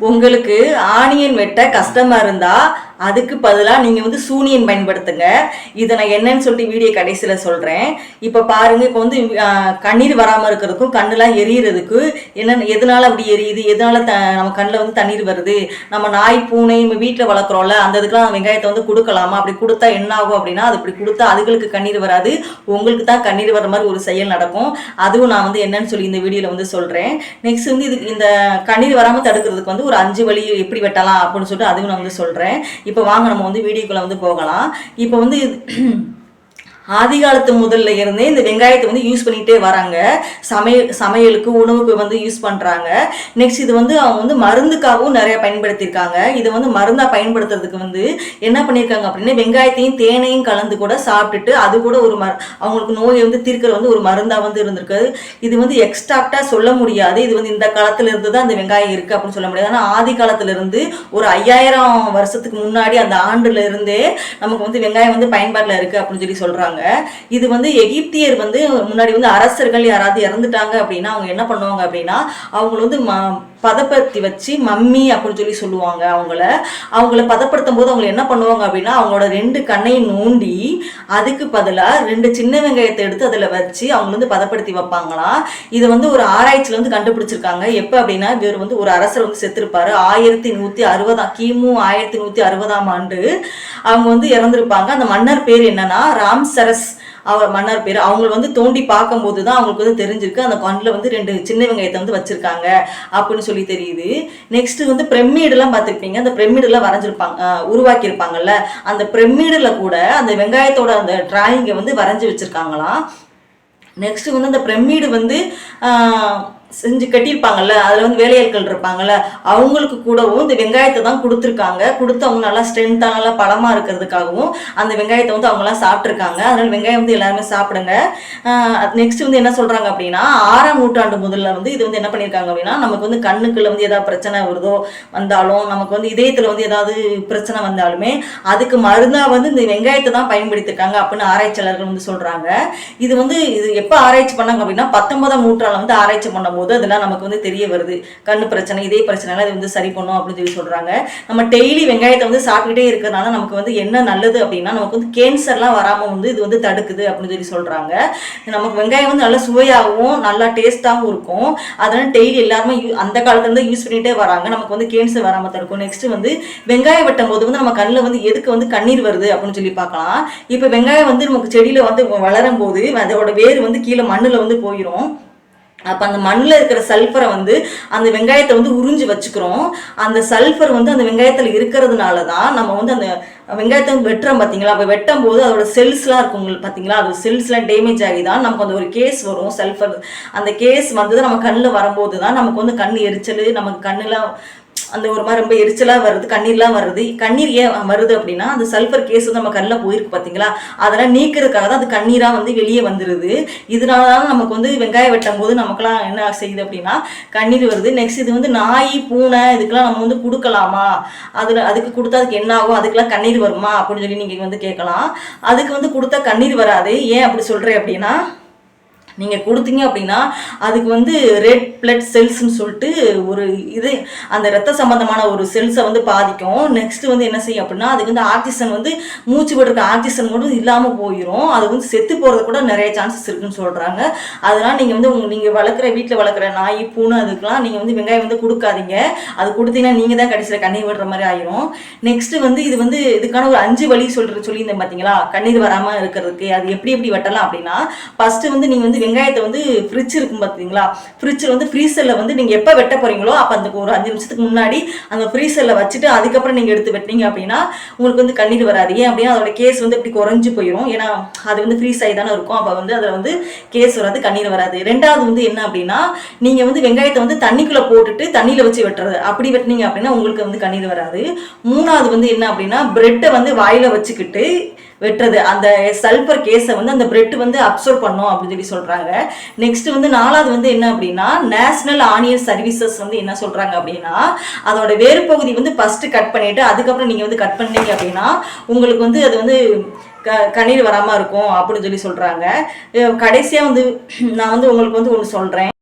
உங்களுக்கு ஆனியன் வெட்ட கஷ்டமா இருந்தா அதுக்கு பதிலாக நீங்கள் வந்து சூனியன் பயன்படுத்துங்க. இதை நான் என்னன்னு சொல்லிட்டு வீடியோ கடைசியில் சொல்கிறேன் இப்போ பாருங்க இப்போ வந்து கண்ணீர் வராமல் இருக்கிறதுக்கும் கண்ணெலாம் எரியறதுக்கு என்ன எதனால் அப்படி எரியுது? எதனால் த நம்ம கண்ணில் வந்து தண்ணீர் வருது? நம்ம நாய் பூனை நம்ம வீட்டில் வளர்க்குறோம்ல அந்த இதுக்கெலாம் வெங்காயத்தை வந்து கொடுக்கலாமா? அப்படி கொடுத்தா என்ன ஆகும் அப்படின்னா அது இப்படி கொடுத்தா அதுகளுக்கு கண்ணீர் வராது. உங்களுக்கு தான் கண்ணீர் வர மாதிரி ஒரு செயல் நடக்கும். அதுவும் நான் வந்து என்னன்னு சொல்லி இந்த வீடியோவில் வந்து சொல்கிறேன் நெக்ஸ்ட் வந்து இதுக்கு இந்த கண்ணீர் வராமல் தடுக்கிறதுக்கு வந்து ஒரு அஞ்சு வழி எப்படி வெட்டலாம் அப்படின்னு சொல்லிட்டு அதுவும் நான் வந்து சொல்கிறேன் இப்போ வாங்க நம்ம வந்து வீடியோக்குள்ளே வந்து போகலாம். இப்போ வந்து ஆதி காலத்து முதல்ல இருந்தே இந்த வெங்காயத்தை வந்து யூஸ் பண்ணிகிட்டே வராங்க. சமையல் சமையலுக்கு உணவுக்கு வந்து யூஸ் பண்ணுறாங்க நெக்ஸ்ட் இது வந்து அவங்க வந்து மருந்துக்காகவும் நிறைய பயன்படுத்தியிருக்காங்க. இதை வந்து மருந்தாக பயன்படுத்துறதுக்கு வந்து என்ன பண்ணியிருக்காங்க அப்படின்னா வெங்காயத்தையும் தேனையும் கலந்து கூட சாப்பிட்டுட்டு அது கூட ஒரு ம அவங்களுக்கு நோயை வந்து தீர்க்கிற வந்து ஒரு மருந்தாக வந்து இருந்திருக்கு. இது வந்து எக்ஸ்ட்ராக்டாக சொல்ல முடியாது. இது வந்து இந்த காலத்துல இருந்து தான் அந்த வெங்காயம் இருக்குது அப்படின்னு சொல்ல முடியாது. ஆனால் ஆதி காலத்துலேருந்து ஒரு ஐயாயிரம் வருஷத்துக்கு முன்னாடி அந்த ஆண்டுல இருந்தே நமக்கு வந்து வெங்காயம் வந்து பயன்பாட்டில் இருக்குது அப்படின்னு சொல்லி சொல்கிறாங்க இது வந்து எகிப்தியர் வந்து முன்னாடி வந்து அரசர்கள் யாராவது இறந்துட்டாங்க அப்படின்னா அவங்க என்ன பண்ணுவாங்க அப்படின்னா அவங்கள வந்து ம பதப்படுத்தி வச்சு மம்மி அப்படின்னு சொல்லி சொல்லுவாங்க அவங்கள. அவங்கள பதப்படுத்தும் போது அவங்களை என்ன பண்ணுவாங்க அப்படின்னா அவங்களோட ரெண்டு கண்ணையும் நோண்டி அதுக்கு பதிலாக ரெண்டு சின்ன வெங்காயத்தை எடுத்து அதில் வச்சு அவங்க வந்து பதப்படுத்தி வைப்பாங்களாம். இதை வந்து ஒரு ஆராய்ச்சியில் வந்து கண்டுபிடிச்சிருக்காங்க. எப்போ அப்படின்னா இவர் வந்து ஒரு அரசர் வந்து செத்துருப்பாரு. ஆயிரத்தி நூற்றி அறுபதாம் கிமு ஆயிரத்தி நூற்றி அறுபதாம் ஆண்டு அவங்க வந்து இறந்துருப்பாங்க. அந்த மன்னர் பேர் என்னன்னா ராம் சரஸ் அவர் மன்னர் பேர். அவங்க வந்து தோண்டி பார்க்கும்போது தான் அவங்களுக்கு வந்து தெரிஞ்சிருக்கு. அந்த கண்ணில் வந்து ரெண்டு சின்ன வெங்காயத்தை வந்து வச்சிருக்காங்க அப்படின்னு சொல்லி தெரியுது. நெக்ஸ்ட் வந்து பிரமிடெல்லாம் பார்த்துருப்பீங்க. அந்த பிரமிடெல்லாம் வரைஞ்சிருப்பாங்க உருவாக்கியிருப்பாங்கல்ல. அந்த பிரமிடில் கூட அந்த வெங்காயத்தோட அந்த டிராயிங்கை வந்து வரைஞ்சி வச்சிருக்காங்களாம். நெக்ஸ்ட் வந்து அந்த பிரமிடு வந்து செஞ்சு கட்டியிருப்பாங்கல்ல அதில் வந்து வேலையாட்கள் இருப்பாங்கல்ல அவங்களுக்கு கூடவும் இந்த வெங்காயத்தை தான் கொடுத்துருக்காங்க. கொடுத்து அவங்க நல்லா ஸ்ட்ரென்த்தாக நல்லா பழமாக இருக்கிறதுக்காகவும் அந்த வெங்காயத்தை வந்து அவங்களாம் சாப்பிட்ருக்காங்க அதனால் வெங்காயம் வந்து எல்லாருமே சாப்பிடுங்க. நெக்ஸ்ட் வந்து என்ன சொல்கிறாங்க அப்படின்னா ஆறாம் நூற்றாண்டு முதல்ல வந்து இது வந்து என்ன பண்ணியிருக்காங்க அப்படின்னா நமக்கு வந்து கண்ணுக்குள்ள வந்து ஏதாவது பிரச்சனை வருதோ வந்தாலும் நமக்கு வந்து இதயத்தில் வந்து ஏதாவது பிரச்சனை வந்தாலுமே அதுக்கு மருந்தாக வந்து இந்த வெங்காயத்தை தான் பயன்படுத்தியிருக்காங்க அப்படின்னு ஆராய்ச்சியாளர்கள் வந்து சொல்கிறாங்க இது வந்து இது எப்போ ஆராய்ச்சி பண்ணாங்க அப்படின்னா பத்தொன்பதாம் நூற்றாண்டில் வந்து ஆராய்ச்சி போது அதெல்லாம் நமக்கு வந்து தெரிய வருது. கண்ணு பிரச்சனை இதே பிரச்சனைலாம் இது வந்து சரி பண்ணும் அப்படின்னு சொல்லி சொல்கிறாங்க நம்ம டெய்லி வெங்காயத்தை வந்து சாப்பிட்டுட்டே இருக்கிறதுனால நமக்கு வந்து என்ன நல்லது அப்படின்னா நமக்கு வந்து கேன்சர்லாம் வராமல் வந்து இது வந்து தடுக்குது அப்படின்னு சொல்லி சொல்கிறாங்க நமக்கு வெங்காயம் வந்து நல்லா சுவையாகவும் நல்லா டேஸ்ட்டாகவும் இருக்கும். அதனால் டெய்லி எல்லாருமே அந்த காலத்துலேருந்து யூஸ் பண்ணிகிட்டே வராங்க. நமக்கு வந்து கேன்சர் வராமல் தடுக்கும். நெக்ஸ்ட் வந்து வெங்காயம் வெட்டும் போது வந்து நம்ம கண்ணில் வந்து எதுக்கு வந்து கண்ணீர் வருது அப்படின்னு சொல்லி பார்க்கலாம். இப்போ வெங்காயம் வந்து நமக்கு செடியில் வந்து வளரும் போது அதோட வேர் வந்து கீழே மண்ணில் வந்து போயிடும் அப்போ அந்த மண்ணில் இருக்கிற சல்ஃபரை வந்து அந்த வெங்காயத்தை வந்து உறிஞ்சு வச்சுக்கிறோம். அந்த சல்ஃபர் வந்து அந்த வெங்காயத்தில் இருக்கிறதுனால தான் நம்ம வந்து அந்த வெங்காயத்தை வந்து வெட்டுறோம் பார்த்தீங்களா அப்போ வெட்டும் போது அதோட செல்ஸ்லாம் இருக்கும் உங்களுக்கு பார்த்தீங்களா அது செல்ஸ்லாம் டேமேஜ் ஆகி தான் நமக்கு அந்த ஒரு கேஸ் வரும் சல்ஃபர் அந்த கேஸ் வந்து நம்ம கண்ணில் வரும்போது தான் நமக்கு வந்து கண் எரிச்சல் நமக்கு கண்ணில் அந்த ஒரு மாதிரி ரொம்ப எரிச்சலாக வருது கண்ணீர்லாம் வருது கண்ணீர் ஏன் வருது அப்படின்னா அந்த சல்ஃபர் கேஸ் வந்து நம்ம கண்ணில் போயிருக்கு பார்த்தீங்களா அதெல்லாம் நீக்கிறதுக்காக தான் அது கண்ணீராக வந்து வெளியே வந்துடுது இதனால தான் நமக்கு வந்து வெங்காயம் வெட்டும் போது நமக்குலாம் என்ன செய்யுது அப்படின்னா கண்ணீர் வருது. நெக்ஸ்ட் இது வந்து நாய் பூனை இதுக்கெல்லாம் நம்ம வந்து கொடுக்கலாமா? அதில் அதுக்கு கொடுத்தா அதுக்கு என்ன ஆகும்? அதுக்கெல்லாம் கண்ணீர் வருமா? அப்படின்னு சொல்லி நீங்கள் வந்து கேட்கலாம். அதுக்கு வந்து கொடுத்தா கண்ணீர் வராது. ஏன் அப்படி சொல்கிறேன் அப்படின்னா நீங்கள் கொடுத்தீங்க அப்படின்னா அதுக்கு வந்து ரெட் பிளட் செல்ஸ்ன்னு சொல்லிட்டு ஒரு இது அந்த ரத்த சம்பந்தமான ஒரு செல்ஸை வந்து பாதிக்கும். நெக்ஸ்ட் வந்து என்ன செய்யும் அப்படின்னா அதுக்கு வந்து ஆக்சிஜன் வந்து மூச்சு விடுற ஆக்சிஜன் மட்டும் இல்லாமல் போயிடும் அது வந்து செத்து போகிறது கூட நிறைய சான்சஸ் இருக்குன்னு சொல்கிறாங்க அதனால் நீங்கள் வந்து உங்க நீங்கள் வளர்க்குற வீட்டில் வளர்க்குற நாய் பூனை அதுக்கெலாம் நீங்கள் வந்து வெங்காயம் வந்து கொடுக்காதீங்க. அது கொடுத்தீங்கன்னா நீங்கள் தான் கடைசியில் கண்ணீர் விடுற மாதிரி ஆயிரும். நெக்ஸ்ட் வந்து இது வந்து இதுக்கான ஒரு அஞ்சு வழி சொல்கிற சொல்லியிருந்தேன் பார்த்தீங்களா கண்ணீர் வராமல் இருக்கிறதுக்கு. அது எப்படி எப்படி வெட்டலாம் அப்படின்னா ஃபஸ்ட்டு வந்து நீங்கள் வந்து வெங்காயத்தை வந்து ஃப்ரிட்ஜ் இருக்கும் பார்த்தீங்களா ஃப்ரிட்ஜில் வந்து ஃப்ரீசரில் வந்து நீங்கள் எப்போ வெட்ட போகிறீங்களோ அப்போ அந்த ஒரு அஞ்சு நிமிஷத்துக்கு முன்னாடி அந்த ஃப்ரீசரில் வச்சுட்டு அதுக்கப்புறம் நீங்கள் எடுத்து வெட்டினீங்க அப்படின்னா உங்களுக்கு வந்து கண்ணீர் வராது. ஏன் அப்படின்னா அதோட கேஸ் வந்து இப்படி குறைஞ்சி போயிடும் ஏன்னா அது வந்து ஃப்ரீஸ் ஆகி தானே இருக்கும். அப்போ வந்து அதில் வந்து கேஸ் வராது கண்ணீர் வராது. ரெண்டாவது வந்து என்ன அப்படின்னா நீங்கள் வந்து வெங்காயத்தை வந்து தண்ணிக்குள்ளே போட்டுட்டு தண்ணியில் வச்சு வெட்டுறது. அப்படி வெட்டினீங்க அப்படின்னா உங்களுக்கு வந்து கண்ணீர் வராது. மூணாவது வந்து என்ன அப்படின்னா பிரெட்டை வந்து வாயில் வச்சுக்கிட்டு வெட்டுறது. அந்த சல்ஃபர் கேஸை வந்து அந்த பிரெட் வந்து அப்சர்வ் பண்ணும் அப்படின்னு சொல்லி சொல்கிறாங்க நெக்ஸ்ட் வந்து நாலாவது வந்து என்ன அப்படின்னா நேஷனல் ஆனியன் சர்வீசஸ் வந்து என்ன சொல்கிறாங்க அப்படின்னா அதோட வேறு பகுதி வந்து ஃபஸ்ட்டு கட் பண்ணிவிட்டு அதுக்கப்புறம் நீங்கள் வந்து கட் பண்ணீங்க அப்படின்னா உங்களுக்கு வந்து அது வந்து க கண்ணீர் வராமல் இருக்கும் அப்படின்னு சொல்லி சொல்கிறாங்க கடைசியாக வந்து நான் வந்து உங்களுக்கு வந்து ஒன்று சொல்கிறேன்